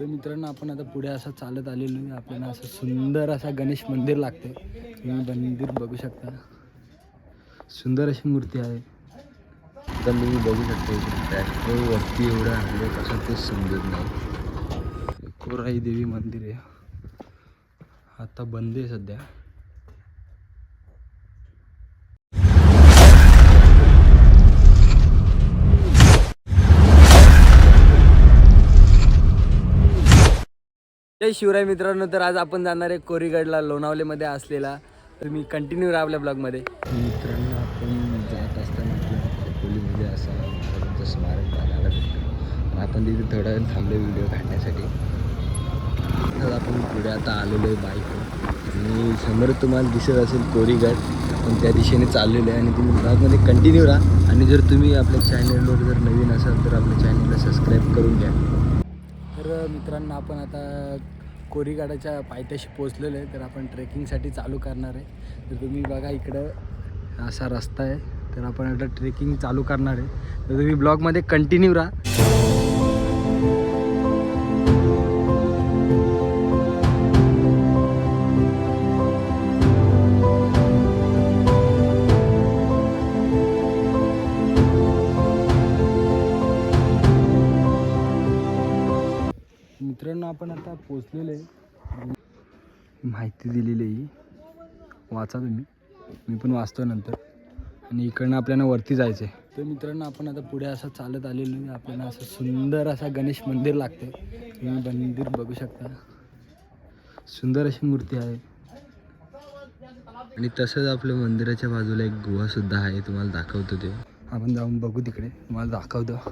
तर मित्रांनो आपण आता पुढे असं चालत आलेलो आहे. आपल्याला असं सुंदर असा गणेश मंदिर लागते तुम्ही मंदिर बघू शकता. सुंदर अशी मूर्ती आहे. तर तुम्ही बघू शकता ट्रॅक्टर वरती एवढं आणलं कसं तेच समजत नाही. कोराई देवी मंदिर आहे. आता बंद आहे सध्या. जय शिवराय मित्रांनो तर आज आपण जाणार आहे कोरीगडला लोणावलेमध्ये असलेला. तर मी कंटिन्यू राहा आपल्या ब्लॉगमध्ये मित्रांनो आपण जात असताना खोलीमध्ये असा महाराजांचं स्मारक बघायला भेटतो. आपण तिथे थोडा वेळ थांबलो व्हिडिओ काढण्यासाठी. तर आपण पुढे आता आलेलो आहे बाईक आणि समोर तुम्हाला दिसत असेल कोरीगड. आपण त्या दिशेने चाललेलो आहे आणि तुम्ही ब्लॉगमध्ये कंटिन्यू राहा. आणि जर तुम्ही आपल्या चॅनलवर जर नवीन असाल तर आपल्या चॅनलला सबस्क्राईब करून घ्या. तर मित्रांनो आपण आता कोरीगाडाच्या पायथ्याशी पोचलेलो आहे तर आपण ट्रेकिंगसाठी चालू करणार आहे. तर तुम्ही बघा इकडं असा रस्ता आहे तर आपण आता ट्रेकिंग चालू करणार आहे. तर तुम्ही ब्लॉगमध्ये कंटिन्यू राहा. पोचलेलो आहे. माहिती दिलेली आहे. वाचा तुम्ही. मी पण वाचतो नंतर. आणि इकडनं आपल्याला वरती जायचं आहे तर मित्रांनो आपण आता पुढे असं चालत आलेलो आहे. आपल्याला असं सुंदर असा गणेश मंदिर लागतं तुम्ही मंदिर बघू शकता. सुंदर अशी मूर्ती आहे. आणि तसंच आपल्या मंदिराच्या बाजूला एक गुहा सुद्धा आहे. तुम्हाला दाखवतो ते. आपण जाऊन बघू तिकडे. तुम्हाला दाखवतो.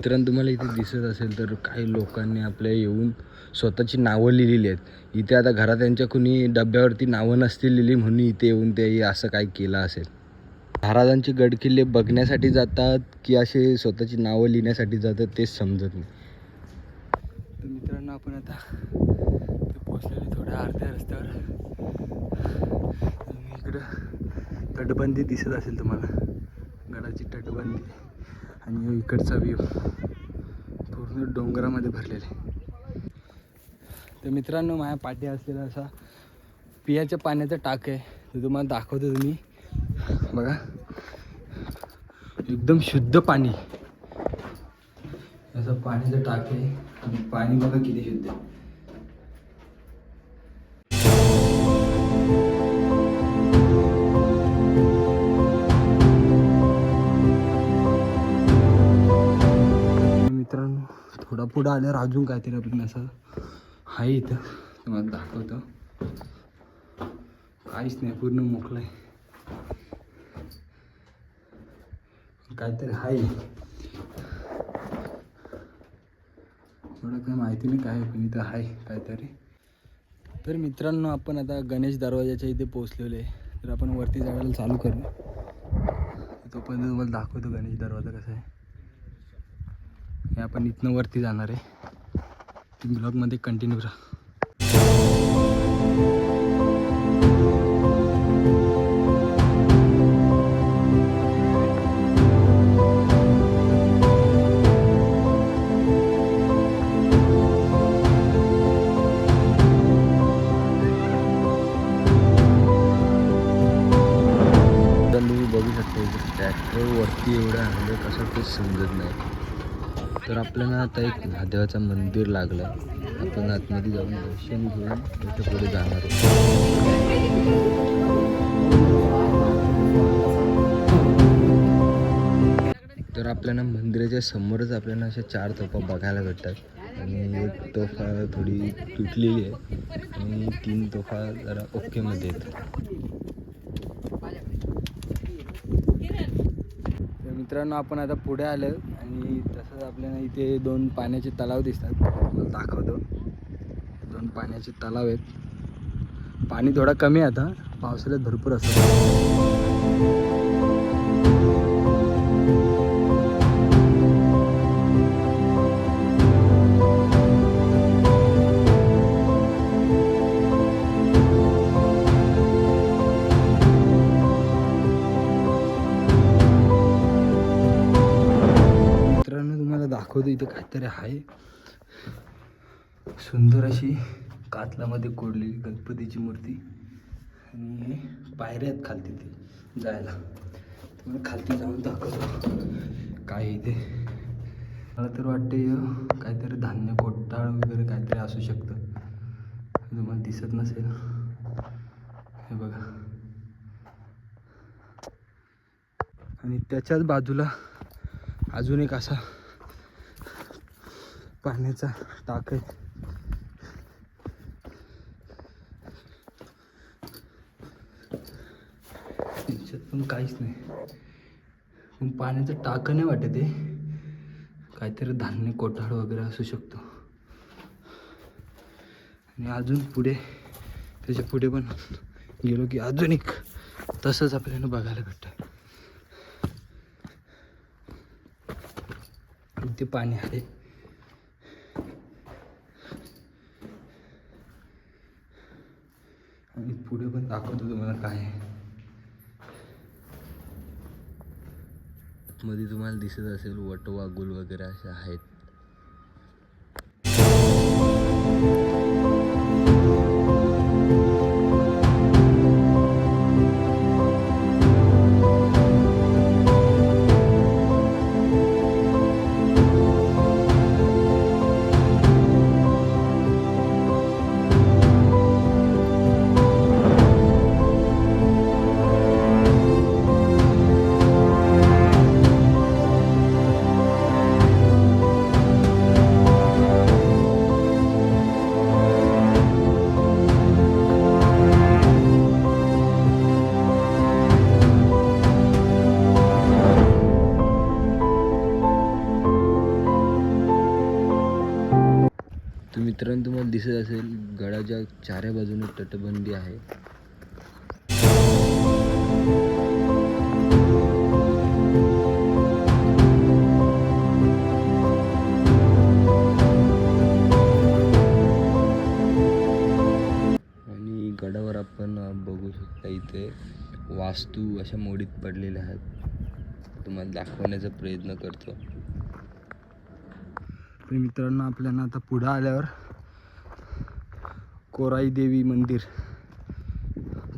मित्रांनो तुम्हाला इथे दिसत असेल तर काही लोकांनी आपल्या येऊन स्वतःची नावं लिहिलेली आहेत. इथे आता घरात त्यांच्या कुणी डब्यावरती नावं नसतील लिहिली म्हणून इथे येऊन ते असं काय केलं असेल. महाराजांचे गडकिल्ले बघण्यासाठी जातात की असे स्वतःची नावं लिहिण्यासाठी जातात तेच समजत नाही. तर मित्रांनो आपण आता इथे पोचलेले थोड्या अर्ध्या रस्त्यावर. इकडं तटबंदी दिसत असेल तुम्हाला. गडाची तटबंदी. आणि इकडचा व्ह्यू पूर्ण डोंगरामध्ये भरलेले तर मित्रांनो माझ्या पाठी असलेला असा पियाच्या पाण्याचा टाक आहे. ते तुम्हाला दाखवतो तुम्ही. बघा. एकदम शुद्ध पाणी. असं पाण्याचं टाक आहे. आणि पाणी बघा किती शुद्ध आहे. थोडा पुढं आल्यावर अजून काहीतरी आपण असं आहे इथं. तुम्हाला दाखवतो. काहीच नाही पूर्ण मोकळं आहे. काहीतरी आहे. थोडं काही माहिती नाही काय पण इथं आहे काहीतरी. तर मित्रांनो आपण आता गणेश दरवाजाच्या इथे पोचलेलो आहे. तर आपण वरती जायला चालू करू तोपर्यंत तुम्हाला दाखवतो गणेश दरवाजा कसा आहे. आणि आपण इथनं वरती जाणार आहे. तुम्ही ब्लॉगमध्ये कंटिन्यू राहा. तुम्ही बघू शकता ट्रॅक्टरवरती वरती एवढं आणलं कसं तेच समजत नाही. तर आपल्याला आता एक महादेवाचं मंदिर लागलं. आहे आपण आतमध्ये जाऊन दर्शन घेऊन त्याच्या पुढे जाणार आहोत. तर आपल्याला मंदिराच्या समोरच आपल्याला अशा चार तोफा बघायला भेटतात. आणि एक तोफा थोडी तुटलेली आहे. आणि तीन तोफा जरा ओकेमध्ये आहेत तर मित्रांनो आपण आता पुढे आलो आणि तसंच आपल्याला इथे दोन पाण्याचे तलाव दिसतात. दाखवतो. दोन पाण्याचे तलाव आहेत. पाणी थोडा कमी आहे आता. पावसाळ्यात भरपूर असतं इथं काहीतरी आहे. सुंदर अशी कातलामध्ये कोडलेली गणपतीची मूर्ती. आणि पायऱ्या आहेत खालती ते जायला. खालती जाऊन दाखवतो. काय इथे ते? मला तर वाटते काहीतरी धान्य कोट्टाळ वगैरे काहीतरी असू शकतं. तुम्हाला दिसत नसेल. हे बघा. आणि त्याच्याच बाजूला अजून एक असा पाण्याचा टाक आहे त्याच्यात पण काहीच नाही. पण पाण्याचं टाकं नाही वाटत ते काहीतरी धान्य कोठाळ वगैरे असू शकतो. आणि अजून पुढे त्याच्या पुढे पण गेलो की अजून एक तसंच आपल्याला बघायला भेटतं. ते पाणी आहे. आणि पुढे पण दाखवतो तुम्हाला काय आहे. मध्ये तुम्हाला दिसत असेल वटवा गुल वगैरे असे आहेत. तर मित्रांनो तुम्हाला दिसत असेल गडाच्या चाऱ्या बाजूने तटबंदी आहे. आणि गडावर आपण बघू शकता इथे वास्तू अशा मोडीत पडलेल्या आहेत. तुम्हाला दाखवण्याचा प्रयत्न करतो. तर मित्रांनो आपल्याला आता पुढं आल्यावर कोराई देवी मंदिर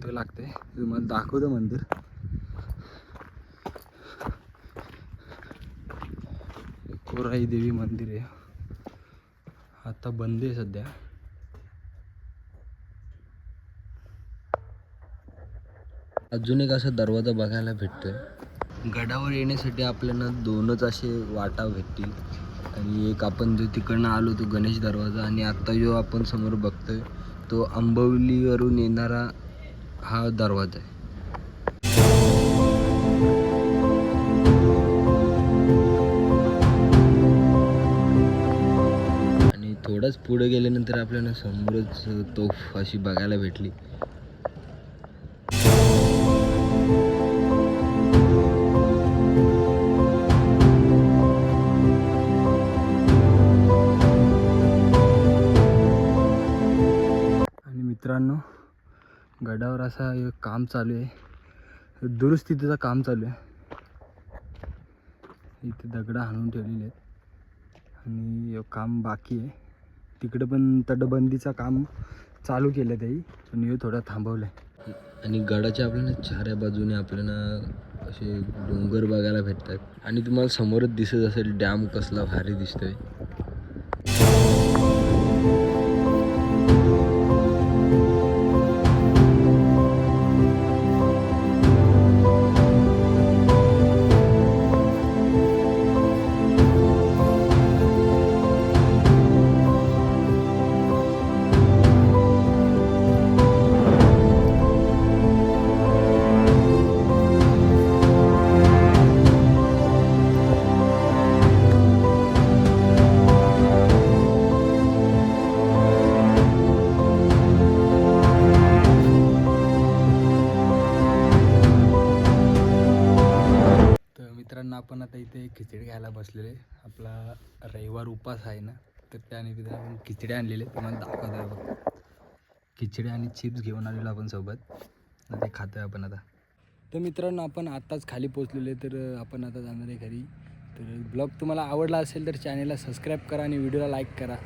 ते लागते तुम्हाला दाखवतं मंदिर. कोराई देवी मंदिर आहे. आता बंद आहे सध्या. अजून एक असा दरवाजा बघायला भेटतोय. गडावर येण्यासाठी आपल्याला दोनच असे वाटा भेटतील. आणि एक आपण जो तिकडनं आलो तो गणेश दरवाजा आणि आत्ता जो आपण समोर बघतोय तो आंबवलीवरून येणारा हा दरवाजा आहे. आणि थोडंच पुढे गेल्यानंतर आपल्याला समोरच तोफ अशी बघायला भेटली. मित्रांनो गडावर असा एक काम चालू आहे. दुरुस्तीचं काम चालू आहे. इथे दगडं हाणून ठेवलेले आहेत. आणि काम बाकी आहे. तिकडं पण तटबंदीचं काम चालू केलं त्याही पण हे थोडं थांबवलं आहे आणि गडाच्या आपल्याला चाऱ्या बाजूने आपल्याला असे डोंगर बघायला भेटतात. आणि तुम्हाला समोरच दिसत असेल डॅम कसला भारी दिसतोय. आपण आता इथे खिचडी घ्यायला बसलेले आपला रविवार उपास आहे ना तर त्यानिमित्ताने आपण खिचडी आणलेले तुम्हाला दाखवत आहे बघ. खिचडी आणि चिप्स घेऊन आलेलो आपण सोबत. ते खातो आहे आपण आता. तर मित्रांनो आपण आत्ताच खाली पोचलेले तर आपण आता जाणार आहे घरी. तर ब्लॉग तुम्हाला आवडला असेल तर चॅनेलला सबस्क्राईब करा आणि व्हिडिओला लाईक करा.